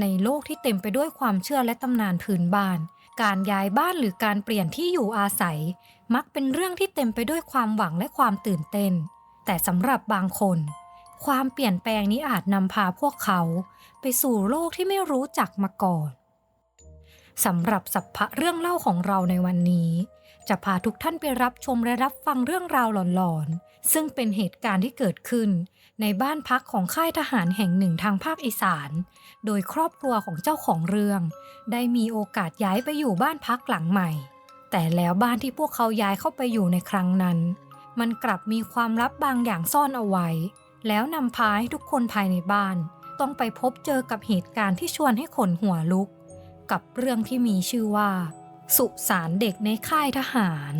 ในโลกที่เต็มไปด้วยความเชื่อและตำนานพื้นบ้าน การย้ายบ้านหรือการเปลี่ยนที่อยู่อาศัย มักเป็นเรื่องที่เต็มไปด้วยความหวังและความตื่นเต้น แต่สำหรับบางคน ความเปลี่ยนแปลงนี้อาจนำพาพวกเขา ไปสู่โลกที่ไม่รู้จักมาก่อนสำหรับสัพพะเรื่องเล่าของเราในวันนี้ จะพาทุกท่านไปรับชมและรับฟังเรื่องราวหลอนๆ ซึ่งเป็นเหตุการณ์ที่เกิดขึ้น ในบ้านพักของค่ายทหารแห่งหนึ่งทางภาคอีสาน โดยครอบครัวของเจ้าของเรื่อง ได้มีโอกาสย้ายไปอยู่บ้านพักหลังใหม่ แต่แล้วบ้านที่พวกเขาย้ายเข้าไปอยู่ในครั้งนั้น มันกลับมีความลับบางอย่างซ่อนเอาไว้ แล้วนำพาให้ทุกคนภายในบ้าน ต้องไปพบเจอกับเหตุการณ์ที่ชวนให้ขนหัวลุก กับเรื่องที่มีชื่อว่า สุสานเด็กในค่ายทหาร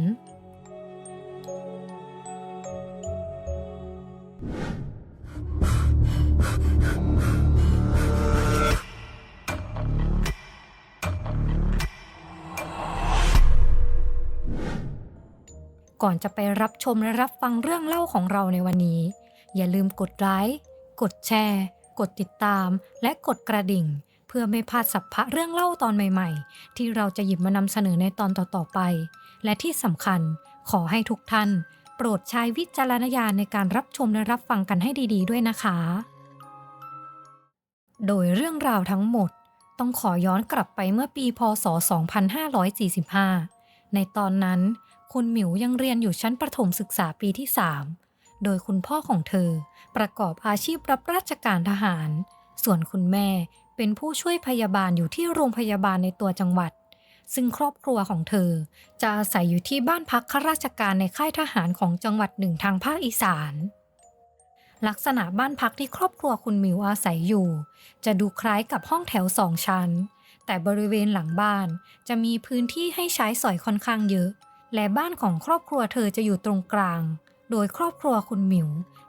ก่อนจะไปรับชมและรับฟังเรื่องเล่าของเราในวันนี้ อย่าลืมกดไลค์ กดแชร์ กดติดตาม และกดกระดิ่ง พื่อไม่พลาดสัพพะเรื่องเล่าตอนใหม่ๆ ที่เราจะหยิบมานำเสนอในตอนต่อๆไป และที่สำคัญขอให้ทุกท่าน โปรดใช้วิจารณญาณในการรับชมและรับฟังกันให้ดี ๆ ด้วยนะคะ โดยเรื่องราวทั้งหมดต้องขอย้อนกลับไปเมื่อปีพศ 2545 ในตอนนั้น คุณหมิวยังเรียนอยู่ชั้นประถมศึกษาปีที่ 3 โดยคุณพ่อของเธอประกอบอาชีพรับราชการทหาร ส่วนคุณแม่ เป็นผู้ช่วยพยาบาลอยู่ที่โรงพยาบาลในตัวจังหวัด ซึ่งครอบครัวของเธอ จะอาศัยอยู่ที่บ้านพักข้าราชการในค่ายทหารของจังหวัดหนึ่งทางภาคอีสาน ลักษณะบ้านพักที่ครอบครัวคุณมิวอาศัยอยู่ จะดูคล้ายกับห้องแถวสองชั้น แต่บริเวณหลังบ้านจะมีพื้นที่ให้ใช้สอยค่อนข้างเยอะ และบ้านของครอบครัวเธอจะอยู่ตรงกลาง โดยครอบครัวคุณหมิว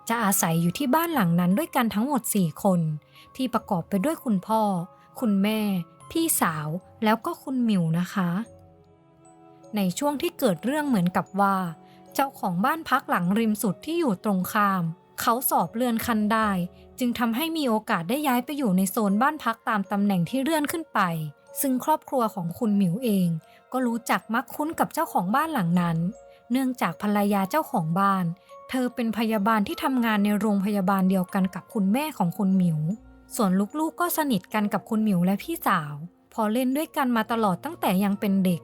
จะอาศัยอยู่ที่บ้านหลังนั้นด้วยกันทั้งหมด 4 คน ที่ประกอบไปด้วยคุณพ่อ คุณแม่ พี่สาว แล้วก็คุณหมิวนะคะ ในช่วงที่เกิดเรื่องเหมือนกับว่า เจ้าของบ้านพักหลังริมสุดที่อยู่ตรงข้าม เขาสอบเลื่อนขั้นได้ จึงทำให้มีโอกาสได้ย้ายไปอยู่ในโซนบ้านพักตามตำแหน่งที่เลื่อนขึ้นไป ซึ่งครอบครัวของคุณหมิวเอง ก็รู้จักมักคุ้นกับเจ้าของบ้านหลังนั้น เนื่องจากภรรยาเจ้าของบ้าน เธอเป็นพยาบาลที่ทำงานในโรงพยาบาลเดียวกันกับคุณแม่ของคุณหมิว ส่วนลูกๆก็สนิทกันกับคุณหมิวและพี่สาว พอเล่นด้วยกันมาตลอดตั้งแต่ยังเป็นเด็ก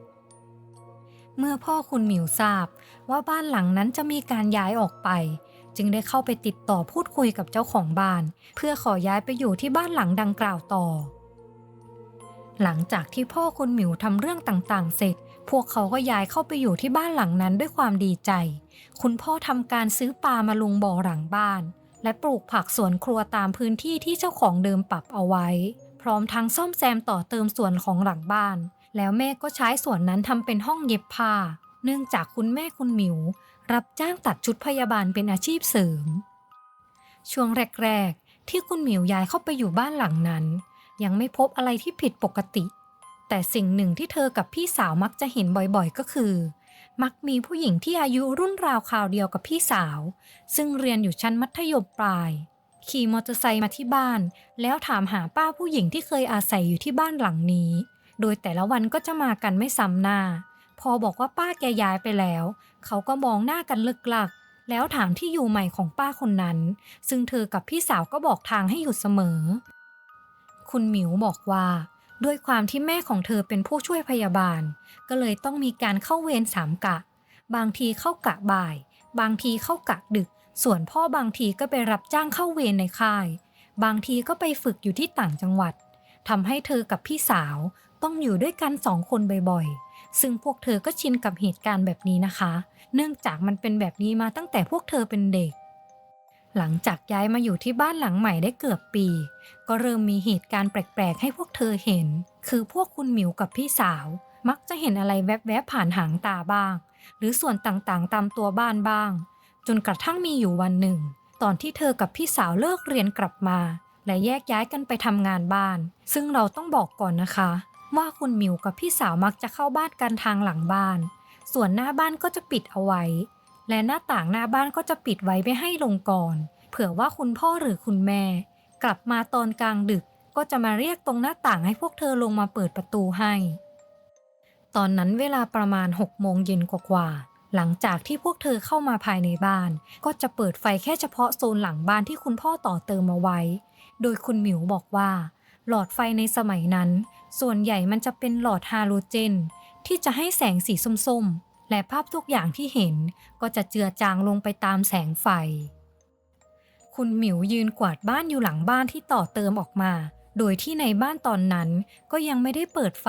เมื่อพ่อคุณหมิวทราบ ว่าบ้านหลังนั้นจะมีการย้ายออกไป จึงได้เข้าไปติดต่อพูดคุยกับเจ้าของบ้าน เพื่อขอย้ายไปอยู่ที่บ้านหลังดังกล่าวต่อหลังจากที่พ่อคุณหมิวทำเรื่องต่างๆ เสร็จ พวกเขาก็ย้ายเข้าไปอยู่ที่บ้านหลังนั้นด้วยความดีใจ คุณพ่อทำการซื้อปลามาลงบ่อหลังบ้าน และปลูกผักสวนครัวตามพื้นที่ที่เจ้าของเดิมปรับเอาไว้ พร้อมทั้งซ่อมแซมต่อเติมส่วนของหลังบ้าน แล้วแม่ก็ใช้ส่วนนั้นทำเป็นห้องเย็บผ้า เนื่องจากคุณแม่คุณหมิว รับจ้างตัดชุดพยาบาลเป็นอาชีพเสริม ช่วงแรก ๆ ที่คุณหมิวย้ายเข้าไปอยู่บ้านหลังนั้น ยังไม่พบอะไรที่ผิดปกติ แต่สิ่งหนึ่งที่เธอกับพี่สาวมักจะเห็นบ่อยๆก็คือ มักมีผู้หญิงที่อายุรุ่นราวคราวเดียวกับพี่สาว ซึ่งเรียนอยู่ชั้นมัธยมปลาย ขี่มอเตอร์ไซค์มาที่บ้าน แล้วถามหาป้าผู้หญิงที่เคยอาศัยอยู่ที่บ้านหลังนี้ โดยแต่ละวันก็จะมากันไม่ซ้ำหน้า พอบอกว่าป้าแกย้ายไปแล้ว เขาก็มองหน้ากันลึกลักแล้วถามที่อยู่ใหม่ของป้าคนนั้น ซึ่งเธอกับพี่สาวก็บอกทางให้หยุดเสมอ คุณหมิวบอกว่า ด้วยความที่แม่ของเธอเป็นผู้ช่วยพยาบาล ก็เลยต้องมีการเข้าเวรสามกะ บางทีเข้ากะบ่าย บางทีเข้ากะดึก ส่วนพ่อบางทีก็ไปรับจ้างเข้าเวรในค่าย บางทีก็ไปฝึกอยู่ที่ต่างจังหวัดทำให้เธอกับพี่สาวต้องอยู่ด้วยกันสองคนบ่อยๆ ซึ่งพวกเธอก็ชินกับเหตุการณ์แบบนี้นะคะ เนื่องจากมันเป็นแบบนี้มาตั้งแต่พวกเธอเป็นเด็ก หลังจากย้ายมาอยู่ที่บ้านหลังใหม่ได้เกือบปี ก็เริ่มมีเหตุการณ์แปลกๆ ให้พวกเธอเห็น คือพวกคุณหมิวกับพี่สาว มักจะเห็นอะไรแวบๆผ่านหางตาบ้าง หรือส่วนต่างๆ ตามตัวบ้านบ้าง จนกระทั่งมีอยู่วันหนึ่ง ตอนที่เธอกับพี่สาวเลิกเรียนกลับมา และแยกย้ายกันไปทำงานบ้าน ซึ่งเราต้องบอกก่อนนะคะ ว่าคุณหมิวกับพี่สาวมักจะเข้าบ้านกันทางหลังบ้าน ส่วนหน้าบ้านก็จะปิดเอาไว้ และหน้าต่างหน้าบ้านก็จะปิดไว้ไม่ให้ลงก่อน เผื่อว่าคุณพ่อหรือคุณแม่ กลับมาตอนกลางดึกก็จะมาเรียกตรงหน้าต่างให้พวกเธอลงมาเปิดประตูให้ ตอนนั้นเวลาประมาณ6โมงเย็นกว่าๆหลังจากที่พวกเธอเข้ามาภายในบ้าน ก็จะเปิดไฟแค่เฉพาะโซนหลังบ้านที่คุณพ่อต่อเติมเอาไว้ โดยคุณหมิวบอกว่า หลอดไฟในสมัยนั้น ส่วนใหญ่มันจะเป็นหลอดฮาโลเจน ที่จะให้แสงสีส้มๆ และภาพทุกอย่างที่เห็น ก็จะเจือจางลงไปตามแสงไฟ คุณหมิวยืนกวาดบ้านอยู่หลังบ้านที่ต่อเติมออกมา โดยที่ในบ้านตอนนั้นก็ยังไม่ได้เปิดไฟ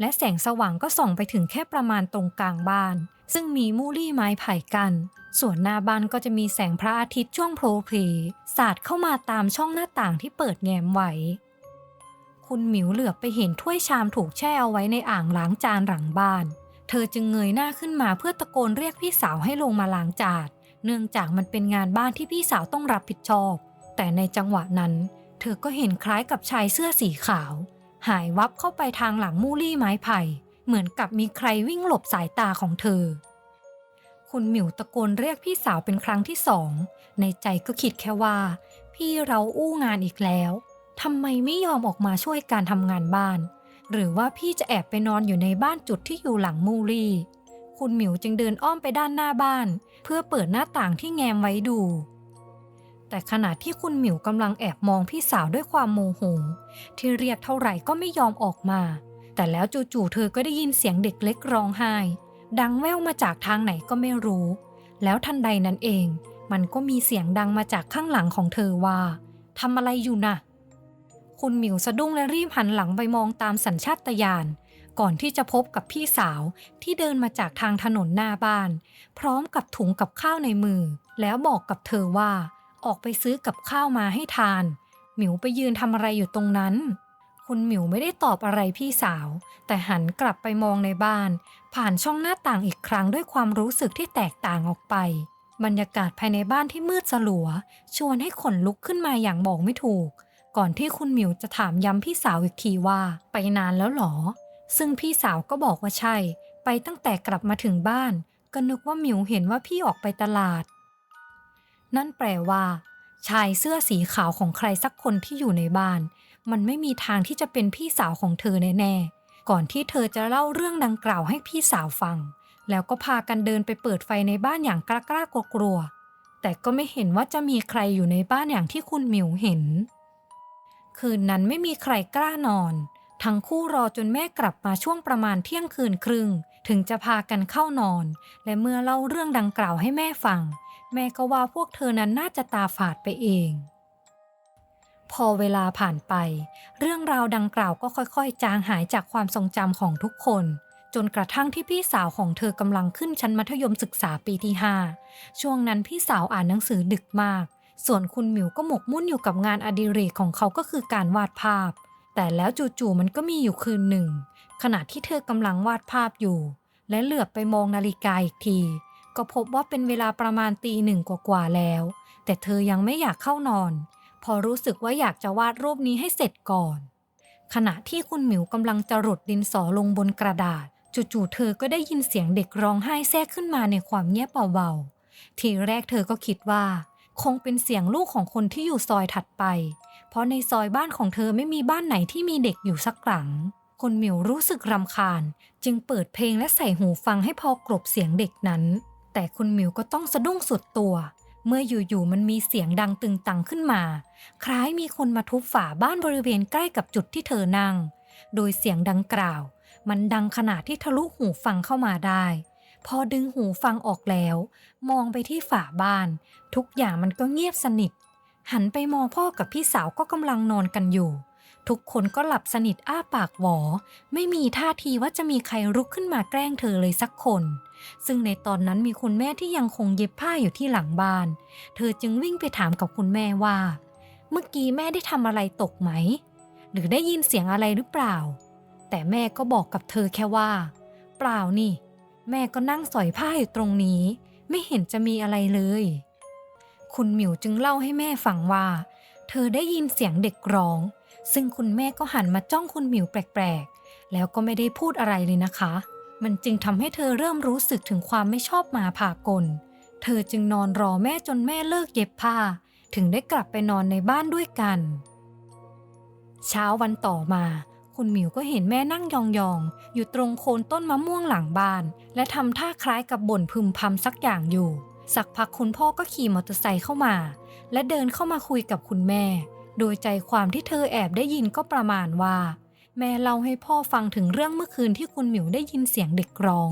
และแสงสว่างก็ส่องไปถึงแค่ประมาณตรงกลางบ้าน ซึ่งมีมูลี่ไม้ไผ่กัน ส่วนหน้าบ้านก็จะมีแสงพระอาทิตย์ช่วงโผล่เพลสาดเข้ามาตามช่องหน้าต่างที่เปิดแง้มไว้คุณหมิวเหลือบไปเห็นถ้วยชามถูกแช่เอาไว้ในอ่างล้างจานหลังบ้าน เธอจึงเงยหน้าขึ้นมาเพื่อตะโกนเรียกพี่สาวให้ลงมาล้างจาน เนื่องจากมันเป็นงานบ้านที่พี่สาวต้องรับผิดชอบ แต่ในจังหวะนั้น เธอก็เห็นคล้ายกับชายเสื้อสีขาว หายวับเข้าไปทางหลังมูลี่ไม้ไผ่ เหมือนกับมีใครวิ่งหลบสายตาของเธอ คุณหมิวตะโกนเรียกพี่สาวเป็นครั้งที่สอง ในใจก็คิดแค่ว่า พี่เราอู้งานอีกแล้วทำไมไม่ยอมออกมาช่วยการทำงานบ้าน หรือว่าพี่จะแอบไปนอนอยู่ในบ้านจุดที่อยู่หลังมูลี่ คุณหมิวจึงเดินอ้อมไปด้านหน้าบ้าน เพื่อเปิดหน้าต่างที่แง้มไว้ดู แต่ขณะที่คุณหมิวกำลังแอบมองพี่สาวด้วยความโมโห ที่เรียกเท่าไหร่ก็ไม่ยอมออกมา แต่แล้วจู่ๆเธอก็ได้ยินเสียงเด็กเล็กร้องไห้ ดังแว่วมาจากทางไหนก็ไม่รู้ แล้วทันใดนั้นเอง มันก็มีเสียงดังมาจากข้างหลังของเธอว่าทำอะไรอยู่น่ะคุณหมิวสะดุ้งและรีบหันหลังไปมองตามสัญชาตญาณ ก่อนที่จะพบกับพี่สาวที่เดินมาจากทางถนนหน้าบ้าน พร้อมกับถุงกับข้าวในมือ แล้วบอกกับเธอว่า ออกไปซื้อกับข้าวมาให้ทาน หมิวไปยืนทำอะไรอยู่ตรงนั้น คุณหมิวไม่ได้ตอบอะไรพี่สาว แต่หันกลับไปมองในบ้าน ผ่านช่องหน้าต่างอีกครั้งด้วยความรู้สึกที่แตกต่างออกไป บรรยากาศภายในบ้านที่มืดสลัว ชวนให้ขนลุกขึ้นมาอย่างบอกไม่ถูกก่อนที่คุณหมิวจะถามย้ำพี่สาวอีกทีว่า ไปนานแล้วหรอ ซึ่งพี่สาวก็บอกว่าใช่ ไปตั้งแต่กลับมาถึงบ้าน ก็นึกว่าหมิวเห็นว่าพี่ออกไปตลาด นั่นแปลว่า ชายเสื้อสีขาวของใครสักคนที่อยู่ในบ้าน มันไม่มีทางที่จะเป็นพี่สาวของเธอแน่ๆ ก่อนที่เธอจะเล่าเรื่องดังกล่าวให้พี่สาวฟัง แล้วก็พากันเดินไปเปิดไฟในบ้านอย่างกล้ากล้ากลัวๆแต่ก็ไม่เห็นว่าจะมีใครอยู่ในบ้านอย่างที่คุณหมิวเห็น คืนนั้นไม่มีใครกล้านอน ทั้งคู่รอจนแม่กลับมาช่วงประมาณเที่ยงคืนครึ่ง ถึงจะพากันเข้านอน และเมื่อเล่าเรื่องดังกล่าวให้แม่ฟัง แม่ก็ว่าพวกเธอนั้นน่าจะตาฝาดไปเอง พอเวลาผ่านไป เรื่องราวดังกล่าวก็ค่อยๆ จางหายจากความทรงจำของทุกคน จนกระทั่งที่พี่สาวของเธอกำลังขึ้นชั้นมัธยมศึกษาปีที่ 5 ช่วงนั้นพี่สาวอ่านหนังสือดึกมาก ส่วนคุณหมิวก็หมกมุ่นอยู่กับงานอดิเรกของเขาก็คือการวาดภาพ แต่แล้วจู่ๆมันก็มีอยู่คืนหนึ่ง ขณะที่เธอกำลังวาดภาพอยู่ และเหลือบไปมองนาฬิกาอีกที ก็พบว่าเป็นเวลาประมาณตีหนึ่งกว่าๆแล้ว แต่เธอยังไม่อยากเข้านอน พอรู้สึกว่าอยากจะวาดรูปนี้ให้เสร็จก่อน ขณะที่คุณหมิวกำลังจะหดดินสอลงบนกระดาษ จู่ๆเธอก็ได้ยินเสียงเด็กร้องไห้แทรกขึ้นมาในความเงียบเบาๆทีแรกเธอก็คิดว่า คงเป็นเสียงลูกของคนที่อยู่ซอยถัดไป เพราะในซอยบ้านของเธอไม่มีบ้านไหนที่มีเด็กอยู่สักหลังคุณหมิวรู้สึกรำคาญ จึงเปิดเพลงและใส่หูฟังให้พอกลบเสียงเด็กนั้น แต่คุณหมิวก็ต้องสะดุ้งสุดตัว เมื่ออยู่ๆมันมีเสียงดังตึงตังขึ้นมา คล้ายมีคนมาทุบฝาบ้านบริเวณใกล้กับจุดที่เธอนั่ง โดยเสียงดังกล่าว มันดังขนาดที่ทะลุหูฟังเข้ามาได้ พอดึงหูฟังออกแล้ว มองไปที่ฝาบ้าน ทุกอย่างมันก็เงียบสนิท หันไปมองพ่อกับพี่สาวก็กำลังนอนกันอยู่ ทุกคนก็หลับสนิทอ้าปากหวอ ไม่มีท่าทีว่าจะมีใครรุกขึ้นมาแกล้งเธอเลยสักคน ซึ่งในตอนนั้นมีคุณแม่ที่ยังคงเย็บผ้าอยู่ที่หลังบ้าน เธอจึงวิ่งไปถามกับคุณแม่ว่า เมื่อกี้แม่ได้ทำอะไรตกไหม หรือได้ยินเสียงอะไรหรือเปล่า แต่แม่ก็บอกกับเธอแค่ว่า เปล่านี่ แม่ก็นั่งสอยผ้าอยู่ตรงนี้ ไม่เห็นจะมีอะไรเลย คุณหมิวจึงเล่าให้แม่ฟังว่า เธอได้ยินเสียงเด็กร้อง ซึ่งคุณแม่ก็หันมาจ้องคุณหมิวแปลกๆ แล้วก็ไม่ได้พูดอะไรเลยนะคะ มันจึงทำให้เธอเริ่มรู้สึกถึงความไม่ชอบมาพากล เธอจึงนอนรอแม่จนแม่เลิกเย็บผ้า ถึงได้กลับไปนอนในบ้านด้วยกัน เช้าวันต่อมา คุณหมิวก็เห็นแม่นั่งยองๆ อยู่ตรงโคนต้นมะม่วงหลังบ้าน และทำท่าคล้ายกับบ่นพึมพำสักอย่างอยู่ สักพักคุณพ่อก็ขี่มอเตอร์ไซค์เข้ามา และเดินเข้ามาคุยกับคุณแม่ โดยใจความที่เธอแอบได้ยินก็ประมาณว่า แม่เล่าให้พ่อฟังถึงเรื่องเมื่อคืนที่คุณหมิวได้ยินเสียงเด็กร้อง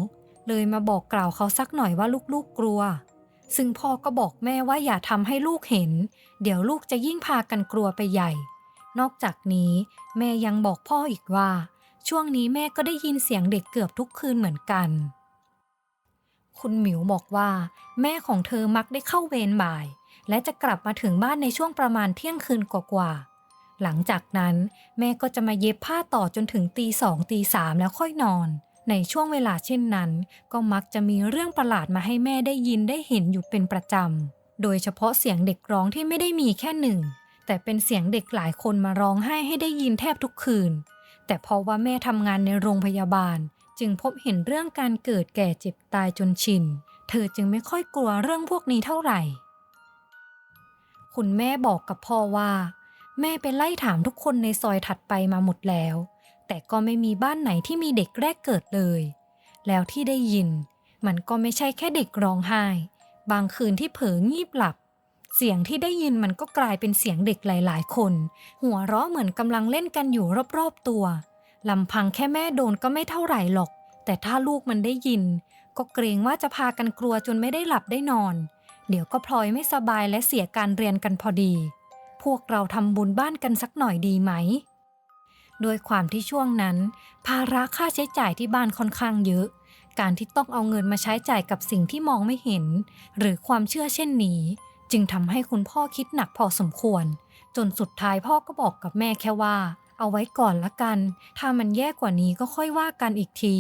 เลยมาบอกกล่าวเขาสักหน่อยว่าลูกๆกลัว ซึ่งพ่อก็บอกแม่ว่าอย่าทำให้ลูกเห็น เดี๋ยวลูกจะยิ่งพากันกลัวไปใหญ่ นอกจากนี้แม่ยังบอกพ่ออีกว่า ช่วงนี้แม่ก็ได้ยินเสียงเด็กเกือบทุกคืนเหมือนกัน คุณหมิวบอกว่า แม่ของเธอมักได้เข้าเวรบ่าย และจะกลับมาถึงบ้านในช่วงประมาณเที่ยงคืนกว่าๆหลังจากนั้นแม่ก็จะมาเย็บผ้าต่อจนถึงตีสองตีสามแล้วค่อยนอน ในช่วงเวลาเช่นนั้น ก็มักจะมีเรื่องประหลาดมาให้แม่ได้ยินได้เห็นอยู่เป็นประจำโดยเฉพาะเสียงเด็กร้องที่ไม่ได้มีแค่หนึ่ง แต่เป็นเสียงเด็กหลายคนมาร้องไห้ให้ได้ยินแทบทุกคืน แต่เพราะว่าแม่ทำงานในโรงพยาบาล จึงพบเห็นเรื่องการเกิดแก่เจ็บตายจนชิน เธอจึงไม่ค่อยกลัวเรื่องพวกนี้เท่าไหร่ คุณแม่บอกกับพ่อว่า แม่ไปไล่ถามทุกคนในซอยถัดไปมาหมดแล้ว แต่ก็ไม่มีบ้านไหนที่มีเด็กแรกเกิดเลย แล้วที่ได้ยิน มันก็ไม่ใช่แค่เด็กร้องไห้ บางคืนที่เผลองีบหลับ เสียงที่ได้ยินมันก็กลายเป็นเสียงเด็กหลาย ๆ คน หัวเราะเหมือนกำลังเล่นกันอยู่รอบๆตัวลำพังแค่แม่โดนก็ไม่เท่าไหร่หรอก แต่ถ้าลูกมันได้ยิน ก็เกรงว่าจะพากันกลัวจนไม่ได้หลับได้นอน เดี๋ยวก็พลอยไม่สบายและเสียการเรียนกันพอดี พวกเราทำบุญบ้านกันสักหน่อยดีไหม โดยความที่ช่วงนั้น ภาระค่าใช้จ่ายที่บ้านค่อนข้างเยอะ การที่ต้องเอาเงินมาใช้จ่ายกับสิ่งที่มองไม่เห็น หรือความเชื่อเช่นนี้ จึงทำให้คุณพ่อคิดหนักพอสมควร จนสุดท้ายพ่อก็บอกกับแม่แค่ว่า เอาไว้ก่อนละกัน ถ้ามันแย่กว่านี้ก็ค่อยว่ากันอีกที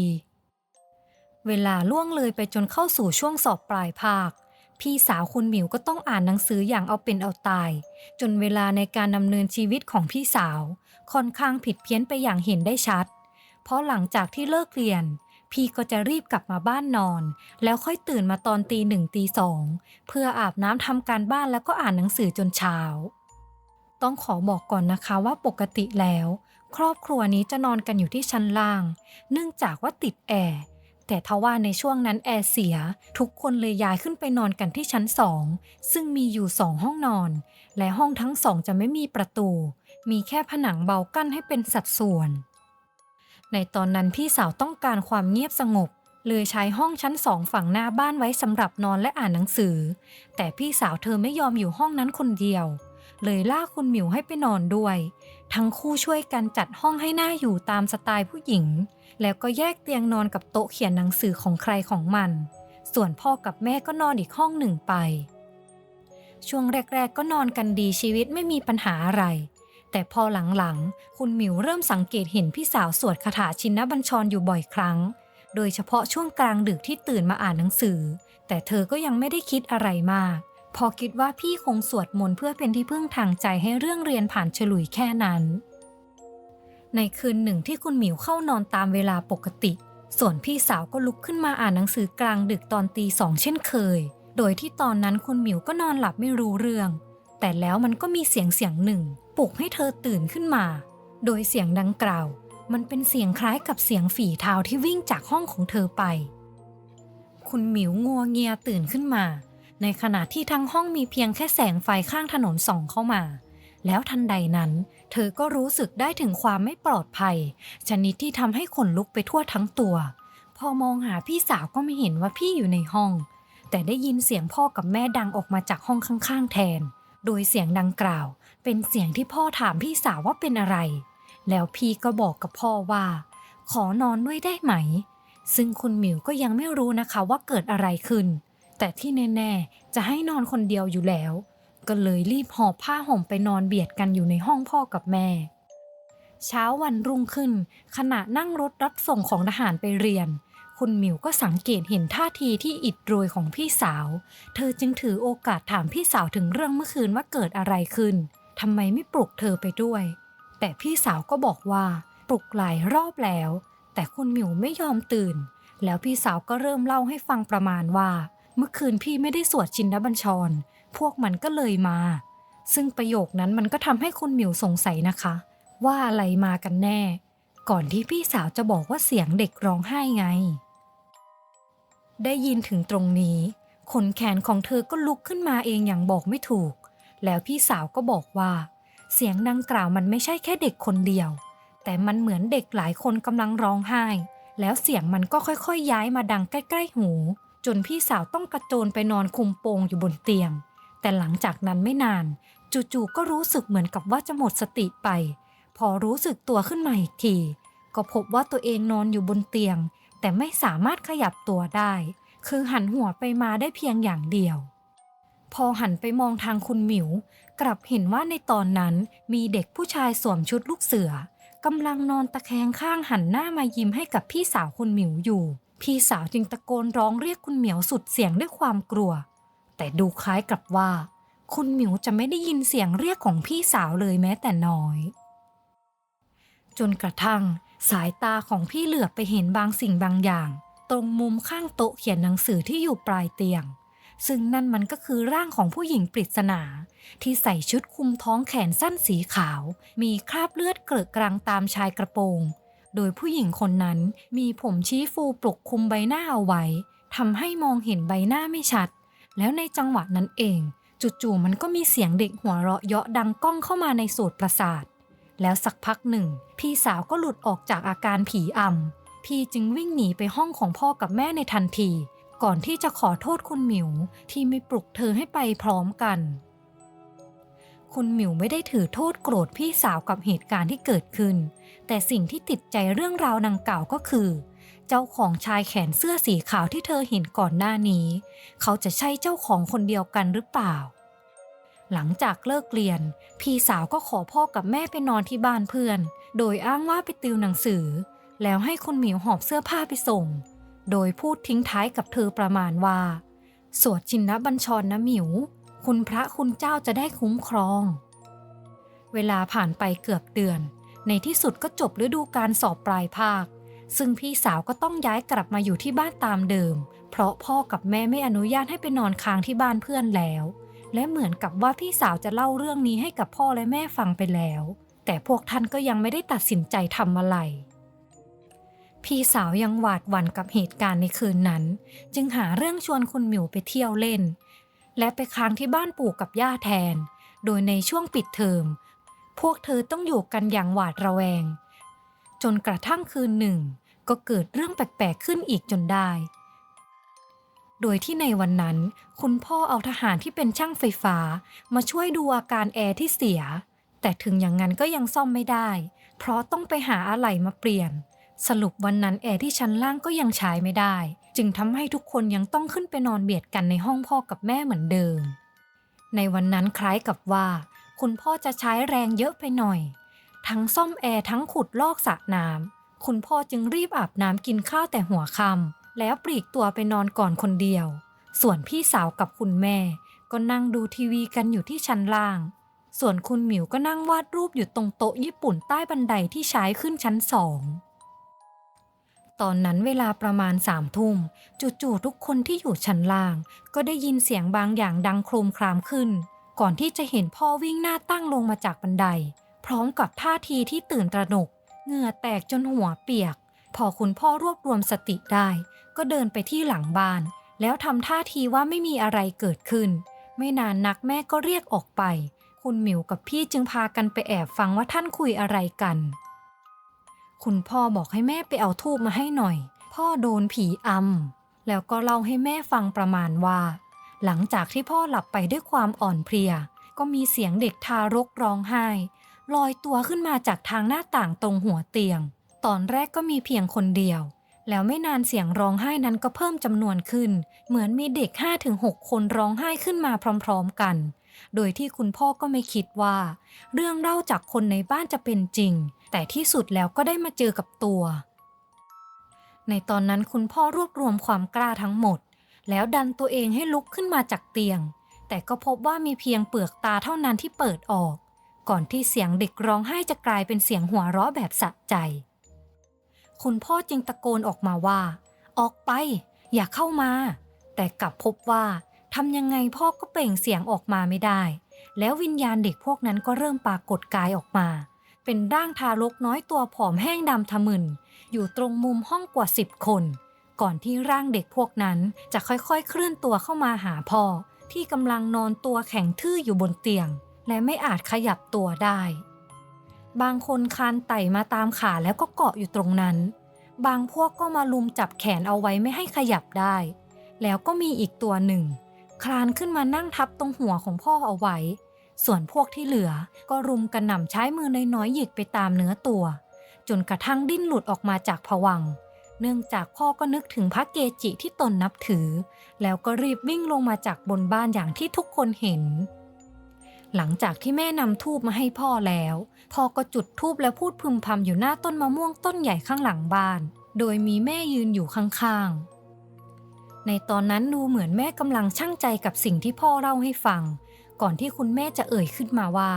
เวลาล่วงเลยไปจนเข้าสู่ช่วงสอบปลายภาค พี่สาวคุณหมิวก็ต้องอ่านหนังสืออย่างเอาเป็นเอาตาย จนเวลาในการดำเนินชีวิตของพี่สาว ค่อนข้างผิดเพี้ยนไปอย่างเห็นได้ชัด เพราะหลังจากที่เลิกเรียน พี่ก็จะรีบกลับมาบ้านนอน แล้วค่อยตื่นมาตอนตีหนึ่งตีสองเพื่ออาบน้ำทำการบ้านแล้วก็อ่านหนังสือจนเช้า ต้องขอบอกก่อนนะคะว่าปกติแล้ว ครอบครัวนี้จะนอนกันอยู่ที่ชั้นล่าง เนื่องจากว่าติดแอร์แต่ทว่าในช่วงนั้นแอร์เสีย ทุกคนเลยย้ายขึ้นไปนอนกันที่ชั้นสองซึ่งมีอยู่สองห้องนอน และห้องทั้งสองจะไม่มีประตู มีแค่ผนังเบากั้นให้เป็นสัดส่วน ในตอนนั้นพี่สาวต้องการความเงียบสงบ เลยใช้ห้องชั้นสองฝั่งหน้าบ้านไว้สำหรับนอนและอ่านหนังสือ แต่พี่สาวเธอไม่ยอมอยู่ห้องนั้นคนเดียว เลยลากคุณหมิวให้ไปนอนด้วย ทั้งคู่ช่วยกันจัดห้องให้หน่าอยู่ตามสไตล์ผู้หญิง แล้วก็แยกเตียงนอนกับโต๊ะเขียนหนังสือของใครของมัน ส่วนพ่อกับแม่ก็นอนอีกห้องหนึ่งไป ช่วงแรก ๆ ก็นอนกันดีชีวิตไม่มีปัญหาอะไร แต่พอหลังๆ คุณหมิวเริ่มสังเกตเห็นพี่สาวสวดคาถาชินบัญชรอยู่บ่อยครั้ง โดยเฉพาะช่วงกลางดึกที่ตื่นมาอ่านหนังสือ แต่เธอก็ยังไม่ได้คิดอะไรมาก พอคิดว่าพี่คงสวดมนต์เพื่อเป็นที่พึ่งทางใจให้เรื่องเรียนผ่านฉลุยแค่นั้น ในคืนหนึ่งที่คุณหมิวเข้านอนตามเวลาปกติ ส่วนพี่สาวก็ลุกขึ้นมาอ่านหนังสือกลางดึกตอนตีสองเช่นเคย โดยที่ตอนนั้นคุณหมิวก็นอนหลับไม่รู้เรื่อง แต่แล้วมันก็มีเสียงเสียงหนึ่งปลุกให้เธอตื่นขึ้นมา โดยเสียงดังกล่าว มันเป็นเสียงคล้ายกับเสียงฝีเท้าที่วิ่งจากห้องของเธอไป คุณหมิวงัวเงียตื่นขึ้นมา ในขณะที่ทั้งห้องมีเพียงแค่แสงไฟข้างถนนส่องเข้ามา แล้วทันใดนั้น เธอก็รู้สึกได้ถึงความไม่ปลอดภัย ชนิดที่ทำให้ขนลุกไปทั่วทั้งตัว พอมองหาพี่สาวก็ไม่เห็นว่าพี่อยู่ในห้อง แต่ได้ยินเสียงพ่อกับแม่ดังออกมาจากห้องข้างๆแทน โดยเสียงดังกล่าว เป็นเสียงที่พ่อถามพี่สาวว่าเป็นอะไร แล้วพี่ก็บอกกับพ่อว่า ขอนอนด้วยได้ไหม ซึ่งคุณหมิวก็ยังไม่รู้นะคะว่าเกิดอะไรขึ้น แต่ที่แน่ๆ จะให้นอนคนเดียวอยู่แล้ว ก็เลยรีบหอบผ้าห่มไปนอนเบียดกันอยู่ในห้องพ่อกับแม่ เช้าวันรุ่งขึ้น ขณะนั่งรถรับส่งของทหารไปเรียน คุณหมิวก็สังเกตเห็นท่าทีที่อิดโรยของพี่สาว เธอจึงถือโอกาสถามพี่สาวถึงเรื่องเมื่อคืนว่าเกิดอะไรขึ้นทำไมไม่ปลุกเธอไปด้วย แต่พี่สาวก็บอกว่า ปลุกหลายรอบแล้ว แต่คุณหมิวไม่ยอมตื่น แล้วพี่สาวก็เริ่มเล่าให้ฟังประมาณว่า เมื่อคืนพี่ไม่ได้สวดชินบัญชร พวกมันก็เลยมา ซึ่งประโยคนั้นมันก็ทำให้คุณหมิวสงสัยนะคะ ว่าอะไรมากันแน่ ก่อนที่พี่สาวจะบอกว่าเสียงเด็กร้องไห้ไง ได้ยินถึงตรงนี้ขนแขนของเธอก็ลุกขึ้นมาเองอย่างบอกไม่ถูก แล้วพี่สาวก็บอกว่า เสียงดังกล่าวมันไม่ใช่แค่เด็กคนเดียว แต่มันเหมือนเด็กหลายคนกำลังร้องไห้ แล้วเสียงมันก็ค่อยๆย้ายมาดังใกล้ ๆ หู จนพี่สาวต้องกระโจนไปนอนคุมโปงอยู่บนเตียง แต่หลังจากนั้นไม่นาน จู่ๆก็รู้สึกเหมือนกับว่าจะหมดสติไป พอรู้สึกตัวขึ้นมาอีกที ก็พบว่าตัวเองนอนอยู่บนเตียง แต่ไม่สามารถขยับตัวได้ คือหันหัวไปมาได้เพียงอย่างเดียว พอหันไปมองทางคุณหมิว กลับเห็นว่าในตอนนั้นมีเด็กผู้ชายสวมชุดลูกเสือกำลังนอนตะแคงข้างหันหน้ามายิ้มให้กับพี่สาวคุณหมิวอยู่ พี่สาวจึงตะโกนร้องเรียกคุณเหมียวสุดเสียงด้วยความกลัว แต่ดูคล้ายกับว่า คุณหมิวจะไม่ได้ยินเสียงเรียกของพี่สาวเลยแม้แต่น้อย จนกระทั่ง สายตาของพี่เหลือบไปเห็นบางสิ่งบางอย่าง ตรงมุมข้างโต๊ะเขียนหนังสือที่อยู่ปลายเตียง ซึ่งนั่นมันก็คือร่างของผู้หญิงปริศนา ที่ใส่ชุดคลุมท้องแขนสั้นสีขาว มีคราบเลือดเกลอกรังตามชายกระโปรง โดยผู้หญิงคนนั้นมีผมชี้ฟูปกคลุมใบหน้าเอาไว้ทำให้มองเห็นใบหน้าไม่ชัด แล้วในจังหวะนั้นเอง จู่ๆมันก็มีเสียงเด็กหัวเราะเยาะดังก้องเข้ามาในโสดประสาท แล้วสักพักหนึ่ง พี่สาวก็หลุดออกจากอาการผีอำพี่จึงวิ่งหนีไปห้องของพ่อกับแม่ในทันที ก่อนที่จะขอโทษคุณหมิวที่ไม่ปลุกเธอให้ไปพร้อมกัน คุณหมิวไม่ได้ถือโทษโกรธพี่สาวกับเหตุการณ์ที่เกิดขึ้น แต่สิ่งที่ติดใจเรื่องราวดังกล่าวก็คือ เจ้าของชายแขนเสื้อสีขาวที่เธอเห็นก่อนหน้านี้ เขาจะใช่เจ้าของคนเดียวกันหรือเปล่า หลังจากเลิกเรียน พี่สาวก็ขอพ่อกับแม่ไปนอนที่บ้านเพื่อน โดยอ้างว่าไปติวหนังสือ แล้วให้คุณหมิวหอบเสื้อผ้าไปส่ง โดยพูดทิ้งท้ายกับเธอประมาณว่า สวดชินบัญชรนะหมิว คุณพระคุณเจ้าจะได้คุ้มครอง เวลาผ่านไปเกือบเดือน ในที่สุดก็จบฤดูการสอบปลายภาค ซึ่งพี่สาวก็ต้องย้ายกลับมาอยู่ที่บ้านตามเดิม เพราะพ่อกับแม่ไม่อนุญาตให้ไปนอนค้างที่บ้านเพื่อนแล้ว และเหมือนกับว่าพี่สาวจะเล่าเรื่องนี้ให้กับพ่อและแม่ฟังไปแล้ว แต่พวกท่านก็ยังไม่ได้ตัดสินใจทำอะไร พี่สาวยังหวาดหวั่นกับเหตุการณ์ในคืนนั้น จึงหาเรื่องชวนคุณหมิวไปเที่ยวเล่น และไปค้างที่บ้านปู่กับย่าแทน โดยในช่วงปิดเทอม พวกเธอต้องอยู่กันอย่างหวาดระแวง จนกระทั่งคืนหนึ่ง ก็เกิดเรื่องแปลกๆขึ้นอีกจนได้ โดยที่ในวันนั้น คุณพ่อเอาทหารที่เป็นช่างไฟฟ้า มาช่วยดูอาการแอร์ที่เสีย แต่ถึงอย่างนั้นก็ยังซ่อมไม่ได้ เพราะต้องไปหาอะไหล่มาเปลี่ยน สรุปวันนั้นแอร์ที่ชั้นล่างก็ยังใช้ไม่ได้ จึงทำให้ทุกคนยังต้องขึ้นไปนอนเบียดกันในห้องพ่อกับแม่เหมือนเดิม ในวันนั้นคล้ายกับว่า คุณพ่อจะใช้แรงเยอะไปหน่อย ทั้งซ่อมแอร์ทั้งขุดลอกสระน้ำคุณพ่อจึงรีบอาบน้ำกินข้าวแต่หัวค่ำ แล้วปลีกตัวไปนอนก่อนคนเดียว ส่วนพี่สาวกับคุณแม่ ก็นั่งดูทีวีกันอยู่ที่ชั้นล่าง ส่วนคุณหมิวก็นั่งวาดรูปอยู่ตรงโต๊ะญี่ปุ่นใต้บันไดที่ใช้ขึ้นชั้นสองตอนนั้นเวลาประมาณสามทุ่มจู่ๆทุกคนที่อยู่ชั้นล่าง ก็ได้ยินเสียงบางอย่างดังโครมครามขึ้น ก่อนที่จะเห็นพ่อวิ่งหน้าตั้งลงมาจากบันได พร้อมกับท่าทีที่ตื่นตระหนก เหงื่อแตกจนหัวเปียก พอคุณพ่อรวบรวมสติได้ ก็เดินไปที่หลังบ้าน แล้วทำท่าทีว่าไม่มีอะไรเกิดขึ้น ไม่นานนักแม่ก็เรียกออกไป คุณหมิวกับพี่จึงพากันไปแอบฟังว่าท่านคุยอะไรกัน คุณพ่อบอกให้แม่ไปเอาทูบมาให้หน่อย พ่อโดนผีอำแล้วก็เล่าให้แม่ฟังประมาณว่า หลังจากที่พ่อหลับไปด้วยความอ่อนเพลีย ก็มีเสียงเด็กทารกร้องไห้ลอยตัวขึ้นมาจากทางหน้าต่างตรงหัวเตียง ตอนแรกก็มีเพียงคนเดียว แล้วไม่นานเสียงร้องไห้นั้นก็เพิ่มจำนวนขึ้น เหมือนมีเด็ก 5-6 คนร้องไห้ขึ้นมาพร้อมๆกัน โดยที่คุณพ่อก็ไม่คิดว่า เรื่องเล่าจากคนในบ้านจะเป็นจริง แต่ที่สุดแล้วก็ได้มาเจอกับตัว ในตอนนั้นคุณพ่อรวบรวมความกล้าทั้งหมด แล้วดันตัวเองให้ลุกขึ้นมาจากเตียง แต่ก็พบว่ามีเพียงเปลือกตาเท่านั้นที่เปิดออก ก่อนที่เสียงเด็กร้องไห้จะกลายเป็นเสียงหัวเราะแบบสะใจ คุณพ่อจึงตะโกนออกมาว่า ออกไป อย่าเข้ามา แต่กลับพบว่าทำยังไงพ่อก็เปล่งเสียงออกมาไม่ได้ แล้ววิญญาณเด็กพวกนั้นก็เริ่มปรากฏกายออกมา เป็นร่างทารกน้อยตัวผอมแห้งดำทะมึน อยู่ตรงมุมห้องกว่าสิบคน ก่อนที่ร่างเด็กพวกนั้นจะค่อยๆ เคลื่อนตัวเข้ามาหาพ่อที่กำลังนอนตัวแข็งทื่ออยู่บนเตียง และไม่อาจขยับตัวได้ บางคนคลานไต่มาตามขาแล้วก็เกาะอยู่ตรงนั้น บางพวกก็มาลุมจับแขนเอาไว้ไม่ให้ขยับได้ แล้วก็มีอีกตัวหนึ่ง คลานขึ้นมานั่งทับตรงหัวของพ่อเอาไว้ ส่วนพวกที่เหลือก็รุมกระหน่ำใช้มือน้อยๆหยิกไปตามเนื้อตัว จนกระทั่งดิ้นหลุดออกมาจากผวัง เนื่องจากพ่อก็นึกถึงพระเกจิที่ตนนับถือ แล้วก็รีบวิ่งลงมาจากบนบ้านอย่างที่ทุกคนเห็น หลังจากที่แม่นำทูบมาให้พ่อแล้ว พ่อก็จุดทูบแล้วพูดพึมพำอยู่หน้าต้นมะม่วงต้นใหญ่ข้างหลังบ้าน โดยมีแม่ยืนอยู่ข้างๆ ในตอนนั้นดูเหมือนแม่กำลังชั่งใจกับสิ่งที่พ่อเล่าให้ฟัง ก่อนที่คุณแม่จะเอ่ยขึ้นมาว่า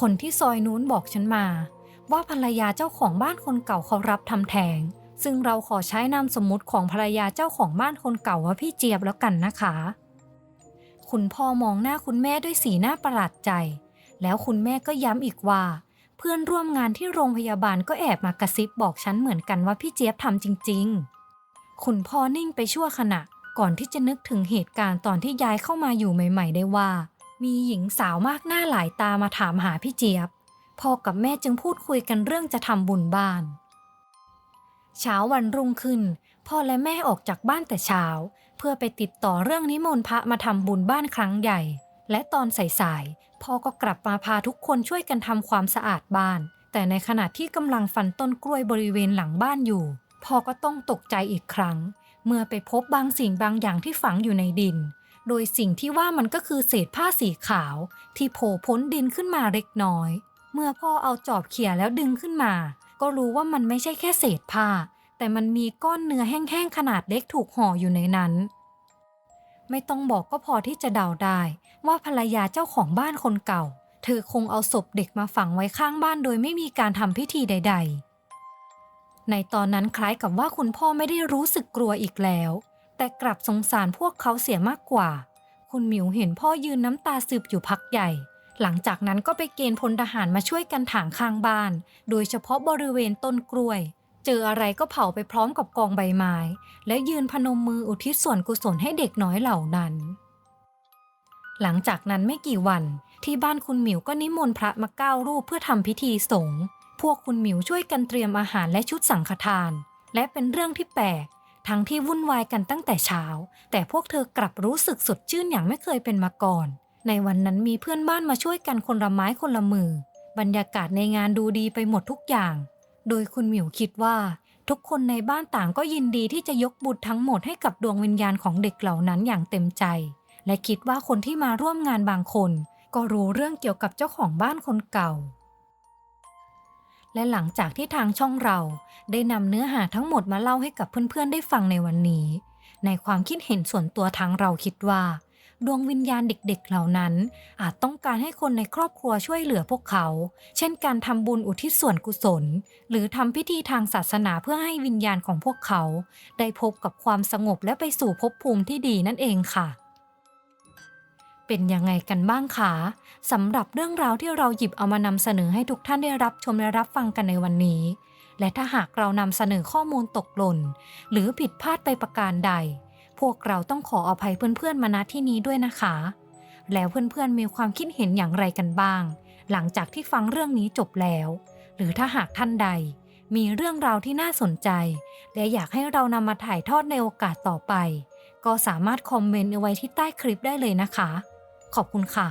คนที่ซอยนู้นบอกฉันมา ว่าภรรยาเจ้าของบ้านคนเก่าเขารับทำแท้งซึ่งเราขอใช้นามสมมติของภรรยาเจ้าของบ้านคนเก่าว่าพี่เจี๊ยบแล้วกันนะคะ คุณพ่อมองหน้าคุณแม่ด้วยสีหน้าประหลาดใจ แล้วคุณแม่ก็ย้ำอีกว่า เพื่อนร่วมงานที่โรงพยาบาลก็แอบมากระซิบบอกฉันเหมือนกันว่าพี่เจี๊ยบทำจริง ๆ คุณพ่อนิ่งไปชั่วขณะ ก่อนที่จะนึกถึงเหตุการณ์ตอนที่ย้ายเข้ามาอยู่ใหม่ ๆ ได้ว่า มีหญิงสาวมากหน้าหลายตามาถามหาพี่เจี๊ยบพ่อกับแม่จึงพูดคุยกันเรื่องจะทำบุญบ้าน เช้าวันรุ่งขึ้น พ่อและแม่ออกจากบ้านแต่เช้า เพื่อไปติดต่อเรื่องนิมนต์พระมาทำบุญบ้านครั้งใหญ่ และตอนสายๆพ่อก็กลับมาพาทุกคนช่วยกันทำความสะอาดบ้าน แต่ในขณะที่กำลังฟันต้นกล้วยบริเวณหลังบ้านอยู่พ่อก็ต้องตกใจอีกครั้ง เมื่อไปพบบางสิ่งบางอย่างที่ฝังอยู่ในดิน โดยสิ่งที่ว่ามันก็คือเศษผ้าสีขาว ที่โผล่พ้นดินขึ้นมาเล็กน้อย เมื่อพ่อเอาจอบเขี่ยแล้วดึงขึ้นมา ก็รู้ว่ามันไม่ใช่แค่เศษผ้า แต่มันมีก้อนเนื้อแห้งๆขนาดเล็กถูกห่ออยู่ในนั้น ไม่ต้องบอกก็พอที่จะเดาได้ ว่าภรรยาเจ้าของบ้านคนเก่า เธอคงเอาศพเด็กมาฝังไว้ข้างบ้านโดยไม่มีการทำพิธีใด ๆ ในตอนนั้นคล้ายกับว่าคุณพ่อไม่ได้รู้สึกกลัวอีกแล้ว แต่กลับสงสารพวกเขาเสียมากกว่า คุณหมิวเห็นพ่อยืนน้ำตาซึบอยู่พักใหญ่หลังจากนั้นก็ไปเกณฑ์พลทหารมาช่วยกันถางข้างบ้าน โดยเฉพาะบริเวณต้นกล้วย เจออะไรก็เผาไปพร้อมกับกองใบไม้ และยืนพนมมืออุทิศส่วนกุศลให้เด็กน้อยเหล่านั้น หลังจากนั้นไม่กี่วันที่บ้านคุณหมิวก็นิมนต์พระมาเก้ารูปเพื่อทำพิธีสงฆ์พวกคุณหมิวช่วยกันเตรียมอาหารและชุดสังฆทาน และเป็นเรื่องที่แปลกทั้งที่วุ่นวายกันตั้งแต่เช้า แต่พวกเธอกลับรู้สึกสดชื่นอย่างไม่เคยเป็นมาก่อน ในวันนั้นมีเพื่อนบ้านมาช่วยกันคนละไม้คนละมือบรรยากาศในงานดูดีไปหมดทุกอย่าง โดยคุณหมิวคิดว่า ทุกคนในบ้านต่างก็ยินดีที่จะยกบุตรทั้งหมดให้กับดวงวิญญาณของเด็กเหล่านั้นอย่างเต็มใจ และคิดว่าคนที่มาร่วมงานบางคน ก็รู้เรื่องเกี่ยวกับเจ้าของบ้านคนเก่า และหลังจากที่ทางช่องเราได้นำเนื้อหาทั้งหมดมาเล่าให้กับเพื่อนๆได้ฟังในวันนี้ ในความคิดเห็นส่วนตัวทางเราคิดว่า ดวงวิญญาณเด็กๆเหล่านั้น อาจต้องการให้คนในครอบครัวช่วยเหลือพวกเขา เช่นการทำบุญอุทิศส่วนกุศล หรือทำพิธีทางศาสนาเพื่อให้วิญญาณของพวกเขา ได้พบกับความสงบและไปสู่ภพภูมิที่ดีนั่นเองค่ะ เป็นยังไงกันบ้างคะสำหรับเรื่องราวที่เราหยิบเอามานำเสนอให้ทุกท่านได้รับชมและรับฟังกันในวันนี้และถ้าหากเรานำเสนอข้อมูลตกหล่น หรือผิดพลาดไปประการใด วกเราต้องขออภัยเพื่อนๆมาณที่นี้ด้วยนะคะ แล้วเพื่อนๆมีความคิดเห็นอย่างไรกันบ้าง หลังจากที่ฟังเรื่องนี้จบแล้ว หรือถ้าหากท่านใด มีเรื่องราวที่น่าสนใจ และอยากให้เรานำมาถ่ายทอดในโอกาสต่อไป ก็สามารถคอมเมนต์เอาไว้ที่ใต้คลิปได้เลยนะคะ ขอบคุณค่ะ